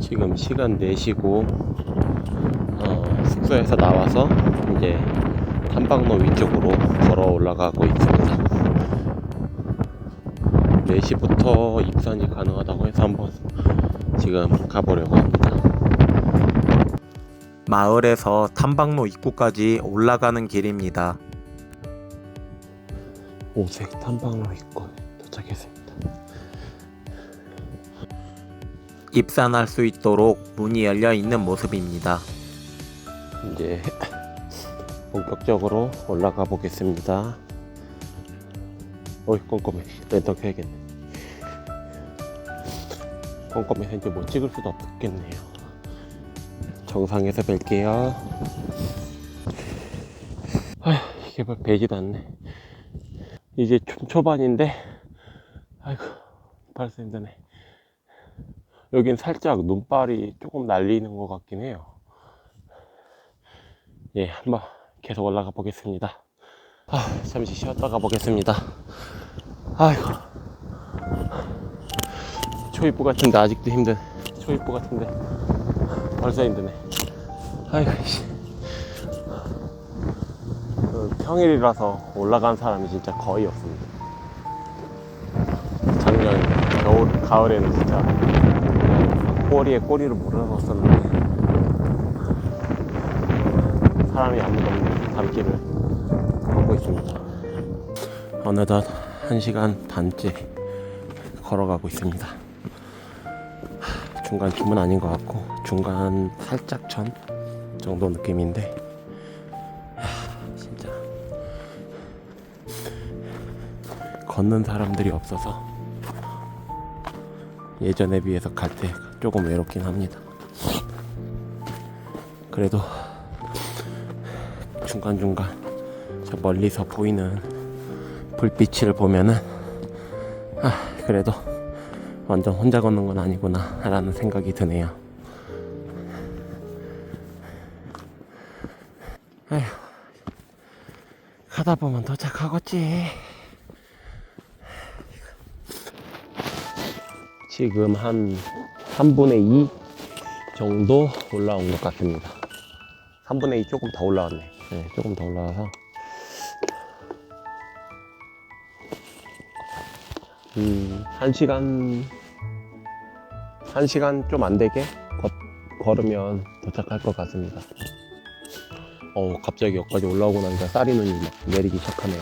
지금 시간 4시고 어, 숙소에서 나와서 이제 탐방로 위쪽으로 걸어 올라가고 있습니다. 4시부터 입산이 가능하다고 해서 한번 지금 가보려고 합니다. 마을에서 탐방로 입구까지 올라가는 길입니다. 오색 탐방로 입구 입산할 수 있도록 문이 열려 있는 모습입니다. 이제 본격적으로 올라가 보겠습니다. 어이 꼼꼼해 랜턴 켜야겠네. 꼼꼼해서 이제 뭐 찍을 수도 없겠네요. 정상에서 뵐게요. 아휴 이게 뭐 배지도 않네. 이제 초- 초반인데 아이고 벌써 힘드네. 여긴 살짝 눈발이 조금 날리는 것 같긴 해요. 예, 한번 계속 올라가 보겠습니다. 아, 잠시 쉬었다 가 보겠습니다. 아이고. 초입부 같은데 아직도 힘든 초입부 같은데 벌써 힘드네. 아이고 씨. 그 평일이라서 올라간 사람이 진짜 거의 없습니다. 작년 겨울 가을에는 진짜 꼬리에 꼬리를 물어넣었었는데 사람이 아무도 없는 밤길을 걷고 있습니다. 어느덧 1시간 반째 걸어가고 있습니다. 중간 춤은 아닌 것 같고 중간 살짝 전 정도 느낌인데 하, 진짜 걷는 사람들이 없어서 예전에 비해서 갈때 조금 외롭긴 합니다. 그래도 중간중간 저 멀리서 보이는 불빛을 보면은 아 그래도 완전 혼자 걷는 건 아니구나 라는 생각이 드네요 에휴 가다 보면 도착하겠지 지금 한 3분의 2 정도 올라온 것 같습니다 3분의 2 조금 더 올라왔네. 네, 조금 더 올라와서. 음, 한 시간, 한 시간 좀 안 되게 걷, 걸으면 도착할 것 같습니다. 어, 갑자기 여기까지 올라오고 나니까 쌀이 눈이 막 내리기 시작하네요.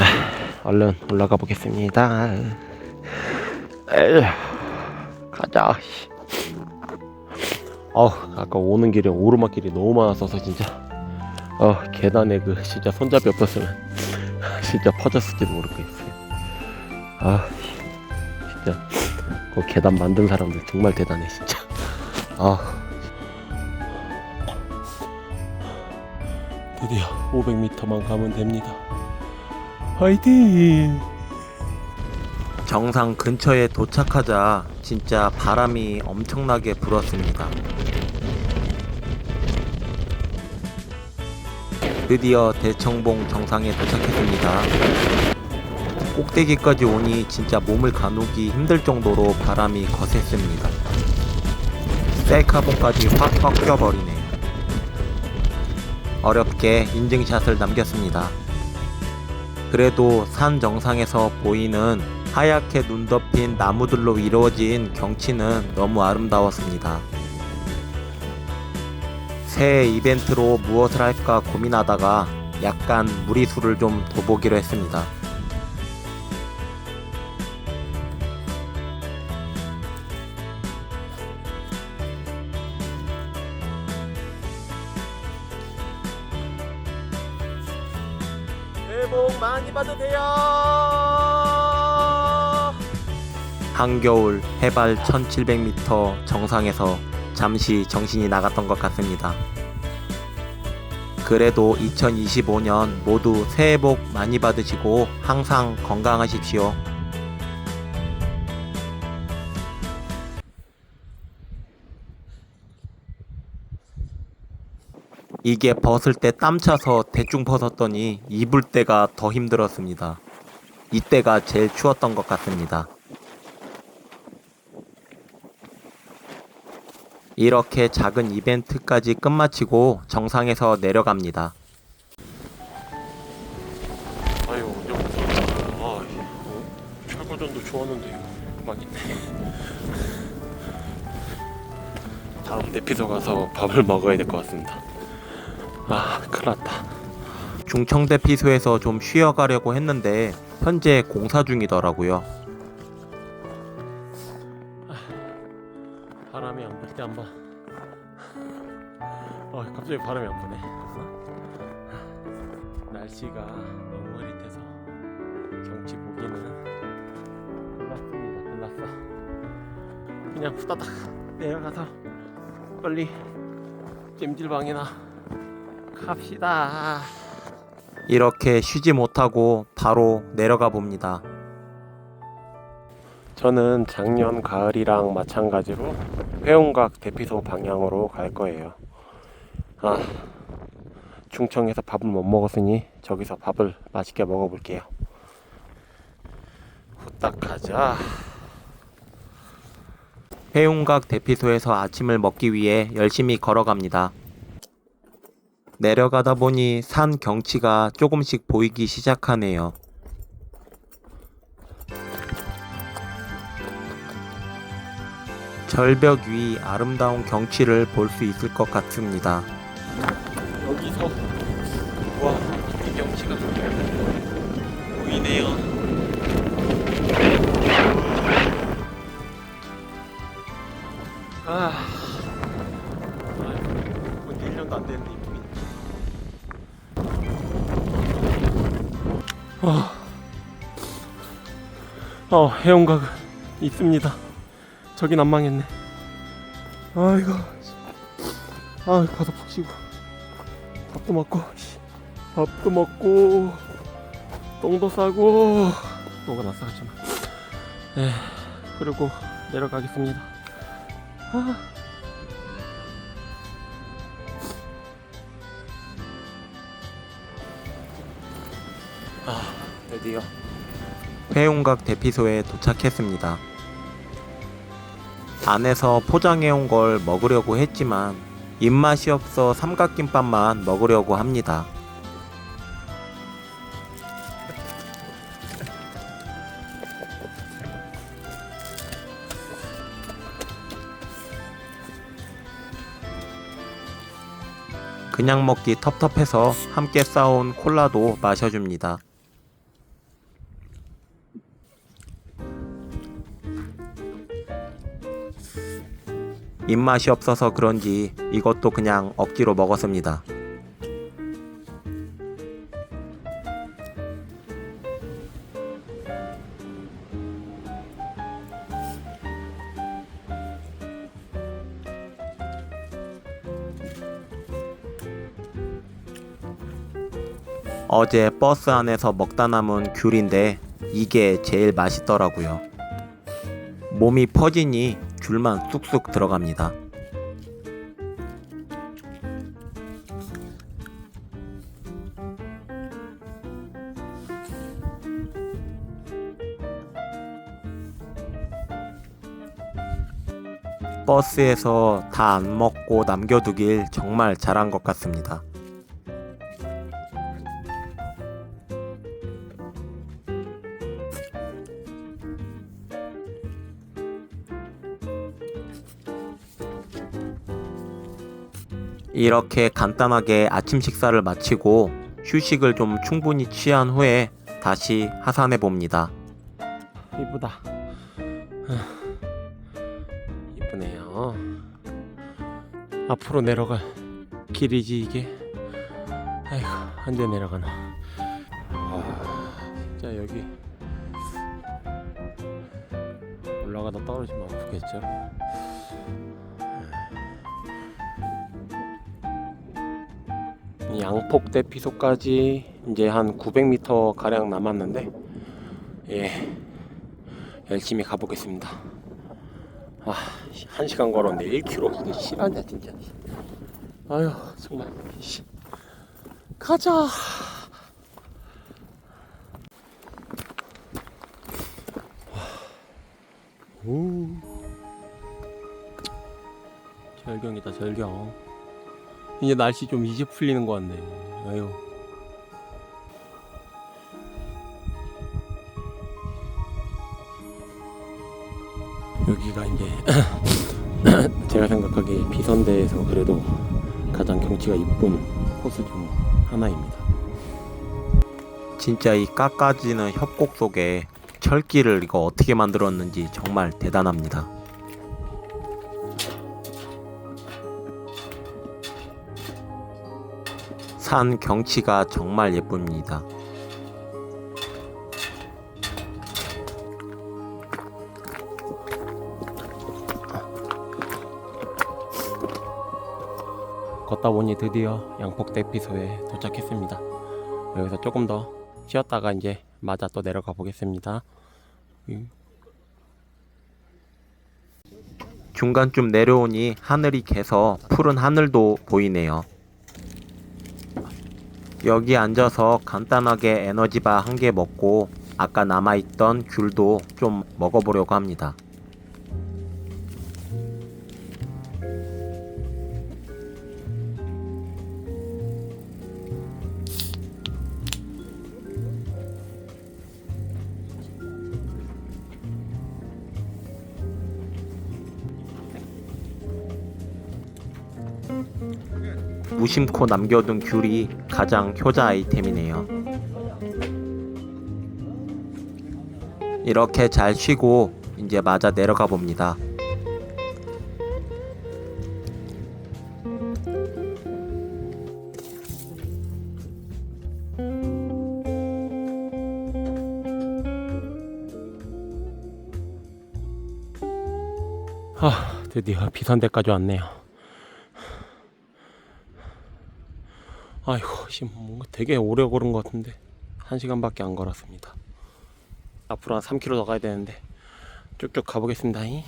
아, 얼른 올라가 보겠습니다. 에휴, 가자. 씨. 어 아까 오는 길에 오르막길이 너무 많았어서 진짜. 어 계단에 그 진짜 손잡이 없었으면 진짜 퍼졌을지도 모르겠어요. 아 진짜. 그 계단 만든 사람들 정말 대단해 진짜. 아 드디어 500m만 가면 됩니다. 화이팅! 정상 근처에 도착하자 진짜 바람이 엄청나게 불었습니다. 드디어 대청봉 정상에 도착했습니다. 꼭대기까지 오니 진짜 몸을 가누기 힘들 정도로 바람이 거셌습니다. 셀카봉까지 확확 껴버리네요. 어렵게 인증샷을 남겼습니다. 그래도 산 정상에서 보이는 하얗게 눈 덮인 나무들로 이루어진 경치는 너무 아름다웠습니다. 새해 이벤트로 무엇을 할까 고민하다가 약간 무리수를 좀 둬보기로 했습니다. 새해 복 많이 받으세요 한겨울 해발 1700m 정상에서 잠시 정신이 나갔던 것 같습니다. 그래도 2025년 모두 새해 복 많이 받으시고 항상 건강하십시오. 이게 벗을 때 땀 차서 대충 벗었더니 입을 때가 더 힘들었습니다. 이때가 제일 추웠던 것 같습니다. 이렇게 작은 이벤트까지 끝마치고 정상에서 내려갑니다. 아유 언제부터 아 어? 철거전도 좋았는데 망했네 다음 대피소 가서 밥을 먹어야 될 것 같습니다 아 큰일 났다 중청대피소에서 좀 쉬어가려고 했는데 현재 공사 중이더라고요. 안 부네 날씨가 너무 흐릿해서 경치 보기는 끝났습니다 끝났어 그냥 후다닥 내려가서 빨리 찜질방이나 갑시다 이렇게 쉬지 못하고 바로 내려가 봅니다. 저는 작년 가을이랑 마찬가지로 회원각 대피소 방향으로 갈 거예요. 아, 충청에서 밥을 못 먹었으니 저기서 밥을 맛있게 먹어볼게요. 후딱 가자. 회용각 대피소에서 아침을 먹기 위해 열심히 걸어갑니다. 내려가다 보니 산 경치가 조금씩 보이기 시작하네요. 절벽 위 아름다운 경치를 볼 수 있을 것 같습니다. 여기서 와, 이 경치가 보이네요. 아, 아이고, 1년도 안 됐는데 이쁘긴. 아, 어, 해운각은 있습니다. 저긴 안 망했네. 아이고, 아, 가서 푹 쉬고. 밥도 먹고 씨, 밥도 먹고 똥도 싸고 똥은 안 싸겠지만 에 그리고 내려가겠습니다 아. 아 드디어 회용각 대피소에 도착했습니다. 안에서 포장해온 걸 먹으려고 했지만 입맛이 없어 삼각김밥만 먹으려고 합니다. 그냥 먹기 텁텁해서 함께 싸온 콜라도 마셔줍니다. 입맛이 없어서 그런지 이것도 그냥 억지로 먹었습니다. 어제 버스 안에서 먹다 남은 귤인데 이게 제일 맛있더라고요. 몸이 퍼지니 귤만 쑥쑥 들어갑니다. 버스에서 다 안 먹고 남겨두길 정말 잘한 것 같습니다. 이렇게 간단하게 아침 식사를 마치고 휴식을 좀 충분히 취한 후에 다시 하산해 봅니다. 이쁘다. 이쁘네요. 앞으로 내려갈 길이지 이게? 아이고 언제 내려가나. 아 진짜 여기 올라가다 떨어지면 아프겠죠 양폭 대 피소까지 이제 한 900m 가량 남았는데 예 열심히 가보겠습니다. 아, 한 시간 걸었는데 1km 이게 실화냐 진짜. 아유 정말. 씨. 가자. 오. 절경이다 절경 이제 날씨 좀 이제 풀리는 것 같네 아유. 여기가 이제 제가 생각하기에 비선대에서 그래도 가장 경치가 이쁜 코스 중 하나입니다. 진짜 이 깎아지는 협곡 속에 철길을 이거 어떻게 만들었는지 정말 대단합니다. 산 경치가 정말 예쁩니다. 걷다 보니 드디어 양폭 대피소에 도착했습니다. 여기서 조금 더 쉬었다가 이제 마자 또 내려가 보겠습니다. 음, 중간쯤 내려오니 하늘이 개서 푸른 하늘도 보이네요. 여기 앉아서 간단하게 에너지바 한 개 먹고 아까 남아있던 귤도 좀 먹어보려고 합니다. 무심코 남겨둔 귤이 가장 효자 아이템이네요. 이렇게 잘 쉬고 이제 마저 내려가 봅니다. 아, 드디어 비선대까지 왔네요. 아이고, 씨, 뭔가 되게 오래 걸은 것 같은데 한 시간밖에 안 걸었습니다. 앞으로 한 3km 더 가야 되는데 쭉쭉 가보겠습니다. 이.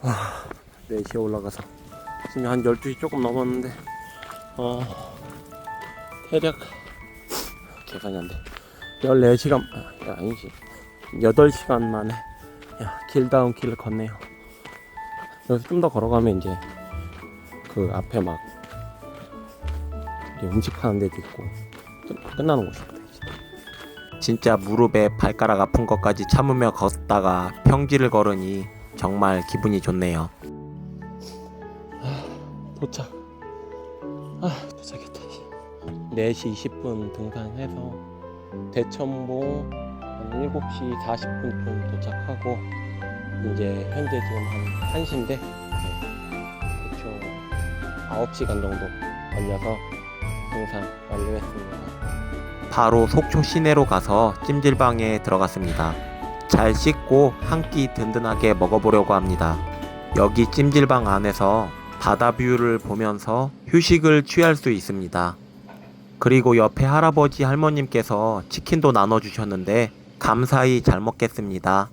아, 4시에 올라가서 지금 한 12시 조금 넘었는데 어 대략 계산이 안 돼. 14시간 아, 야, 아니지 8시간 만에 야, 길다운 길을 걷네요 여기서 좀 더 걸어가면 이제 그 앞에 막 음식 파는 데도 있고 끝, 끝나는 곳이거든. 진짜 무릎에 발가락 아픈 것까지 참으며 걷다가 평지를 걸으니 정말 기분이 좋네요. 도착 아 도착했다 4시 20분 등산해서 대천봉 한 7시 40분쯤 도착하고 이제 현재 지금 한 1시인데 대충 9시간 정도 걸려서 등산 완료했습니다 바로 속초 시내로 가서 찜질방에 들어갔습니다. 잘 씻고 한 끼 든든하게 먹어보려고 합니다. 여기 찜질방 안에서 바다 뷰를 보면서 휴식을 취할 수 있습니다. 그리고 옆에 할아버지 할머님께서 치킨도 나눠주셨는데 감사히 잘 먹겠습니다.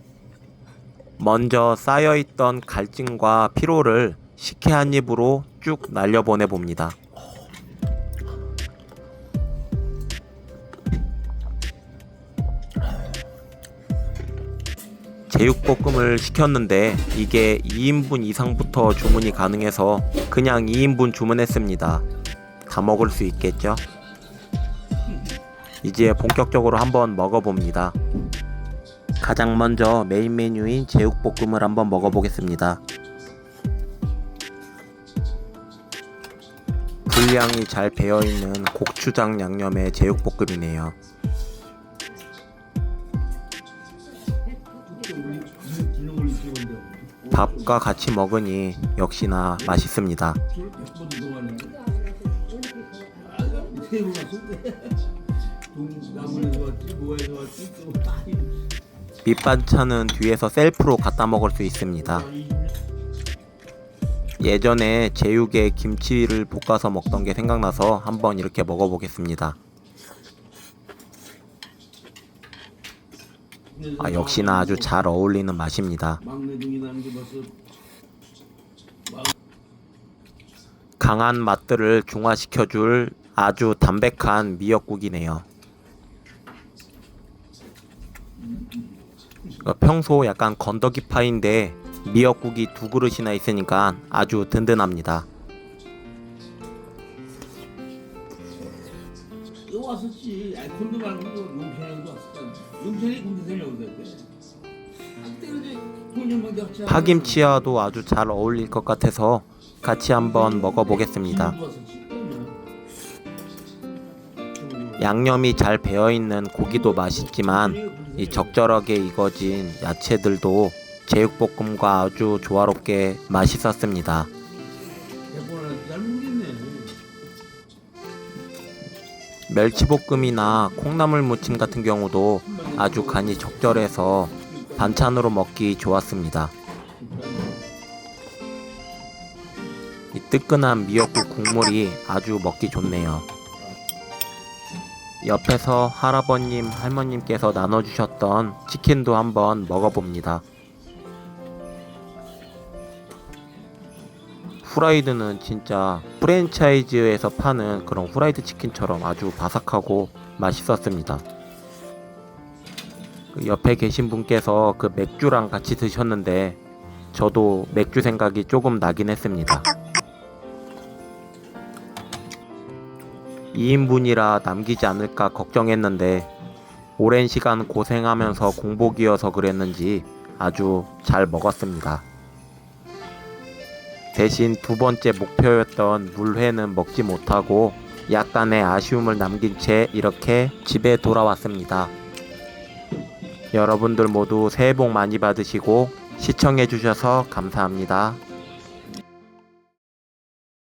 먼저 쌓여있던 갈증과 피로를 식혜 한 입으로 쭉 날려보내 봅니다. 제육볶음을 시켰는데 이게 2인분 이상부터 주문이 가능해서 그냥 2인분 주문했습니다. 다 먹을 수 있겠죠? 이제 본격적으로 한번 먹어봅니다. 가장 먼저 메인 메뉴인 제육볶음을 한번 먹어보겠습니다. 분량이 잘 배어있는 고추장 양념의 제육볶음이네요. 밥과 같이 먹으니 역시나 맛있습니다. 밑반찬은 뒤에서 셀프로 갖다 먹을 수 있습니다. 예전에 제육에 김치를 볶아서 먹던 게 생각나서 한번 이렇게 먹어보겠습니다. 아, 역시나 아주 잘 어울리는 맛입니다. 강한 맛들을 중화시켜줄 아주 담백한 미역국이네요. 어, 평소 약간 건더기 파인데 미역국이 두 그릇이나 있으니까 아주 든든합니다. 이거 왔었지. 아니 콘도 말고 용편에도 왔을 거야. 용편이 군대 되려고 그랬대. 그때 이제 통일만 겹쳐. 파김치와도 아주 잘 어울릴 것 같아서 같이 한번 먹어보겠습니다. 양념이 잘 배어 있는 고기도 맛있지만 이 적절하게 익어진 야채들도 제육볶음과 아주 조화롭게 맛있었습니다. 멸치볶음이나 콩나물 무침 같은 경우도 아주 간이 적절해서 반찬으로 먹기 좋았습니다. 이 뜨끈한 미역국 국물이 아주 먹기 좋네요. 옆에서 할아버님, 할머님께서 나눠주셨던 치킨도 한번 먹어봅니다. 후라이드는 진짜 프랜차이즈에서 파는 그런 후라이드 치킨처럼 아주 바삭하고 맛있었습니다. 그 옆에 계신 분께서 그 맥주랑 같이 드셨는데 저도 맥주 생각이 조금 나긴 했습니다. 2인분이라 남기지 않을까 걱정했는데 오랜 시간 고생하면서 공복이어서 그랬는지 아주 잘 먹었습니다. 대신 두 번째 목표였던 물회는 먹지 못하고 약간의 아쉬움을 남긴 채 이렇게 집에 돌아왔습니다. 여러분들 모두 새해 복 많이 받으시고 시청해주셔서 감사합니다.